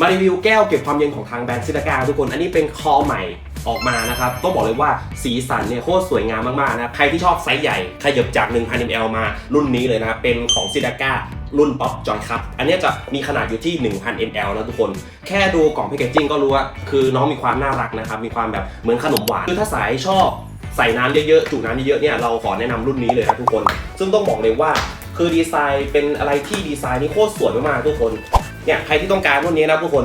มารีวิวแก้วเก็บความเย็นของทางแบรนด์ซิตากาทุกคน อันนี้เป็นคอใหม่ออกมานะครับ ต้องบอกเลยว่าสีสันเนี่ยโคตรสวยงามมากๆนะ ใครที่ชอบไซส์ใหญ่ ขยับจาก 1,000 ml มารุ่นนี้เลยนะครับเป็นของซิตาการุ่นป๊อปจอยครับ อันนี้จะมีขนาดอยู่ที่ 1,000 ml นะทุกคน แค่ดูกล่องแพคเกจจิ้งก็รู้ว่า คือน้องมีความน่ารักนะครับ มีความแบบเหมือนขนมหวาน คือถ้าสายชอบใส่น้ำเยอะๆ จุน้ำเยอะๆ เนี่ย เราขอแนะนำรุ่นนี้เลยนะทุกคน ซึ่งต้องบอกเลยว่า คือดีไซน์เป็นอะไรที่ดีไซน์นี่โคตรสวยมากๆ ทุกคน เนี่ยใครที่ต้องการรุ่นนี้นะทุกคน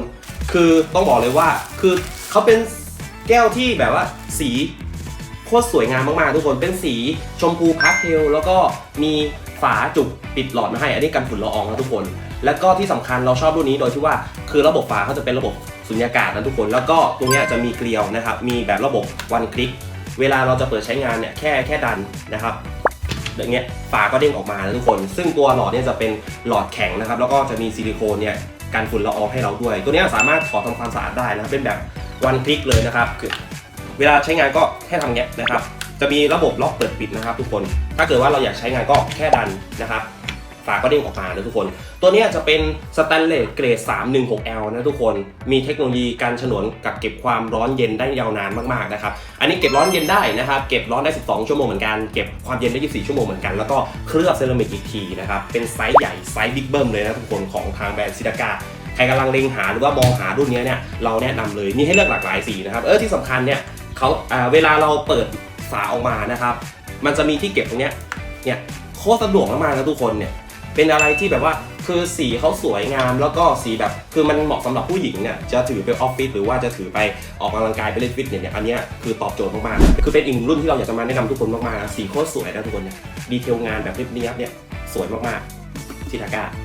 คือต้องบอกเลยว่าคือเขาเป็นแก้วที่แบบว่าสีโคตรสวยงามมากๆ ทุกคนเป็นสีชมพูพาสเทลแล้วก็มีฝาจุกปิดหลอดมาให้ อันนี้กันฝุ่นละอองนะทุกคน แล้วก็ที่สำคัญเราชอบรุ่นนี้โดยที่ว่าคือระบบฝาเขาจะเป็นระบบสุญญากาศนะทุกคน แล้วก็ตรงนี้จะมีเกลียวนะครับ มีแบบระบบวันคลิก เวลาเราจะเปิดใช้งานเนี่ยแค่แค่ดันนะครับ อย่างเงี้ยฝาก็เด้งออกมานะทุกคน ซึ่งตัวหลอดเนี่ยจะเป็นหลอดแข็งนะครับ แล้วก็จะมีซิลิโคนเนี่ยกันฝุ่นละอองให้เราด้วย ตัวนี้สามารถถอดทำความสะอาดได้นะครับเป็นแบบวันคลิกเลยนะครับคือเวลาใช้งานก็แค่ทำเงี้ยนะครับ จะมีระบบล็อกเปิดปิดนะครับ ทุกคน ถ้าเกิดว่าเราอยากใช้งานก็แค่ดันนะครับ ฝาก็เด้งออกมานะทุกคน ตัวนี้จะเป็นสแตนเลสเกรด 316L นะทุกคน มีเทคโนโลยีการฉนวนกับเก็บความร้อนเย็นได้ยาวนานมากๆนะครับ อันนี้เก็บร้อนเย็นได้นะครับ เก็บร้อนได้ 12 ชั่วโมงเหมือนกัน เก็บความเย็นได้ 24 ชั่วโมงเหมือนกัน แล้วก็เคลือบเซรามิกอีกทีนะครับ เป็นไซส์ใหญ่ไซส์บิ๊กเบิ้มเลยนะทุกคนของทางแบรนด์ซิดากาใครกำลังเล็งหาหรือว่ามองหารุ่นนี้เนี่ย เราแนะนำเลย มีให้เลือกหลากหลายสีนะครับ เออที่สำคัญเนี่ยเขาอ่าเวลาเราเปิดฝาออกมานะครับ มันจะมีที่เก็บตรงเนี้ย เนี่ยโคตรสะดวกมากๆนะทุกคนเนี่ย เป็นอะไรที่แบบว่าคือสีเขาสวยงาม แล้วก็สีแบบคือมันเหมาะสำหรับผู้หญิงเนี่ยจะถือไปออฟฟิศหรือว่าจะถือไปออกกำลังกายไปเล่นฟิตเนสเนี่ยอันนี้คือตอบโจทย์มากๆคือเป็นอีกรุ่นที่เราอยากจะมาแนะนำทุกคนมากๆนะสีโคตรสวยนะทุกคนเนี่ยดีเทลงานแบบเรียบๆเนี่ยสวยมากๆชิทาก้า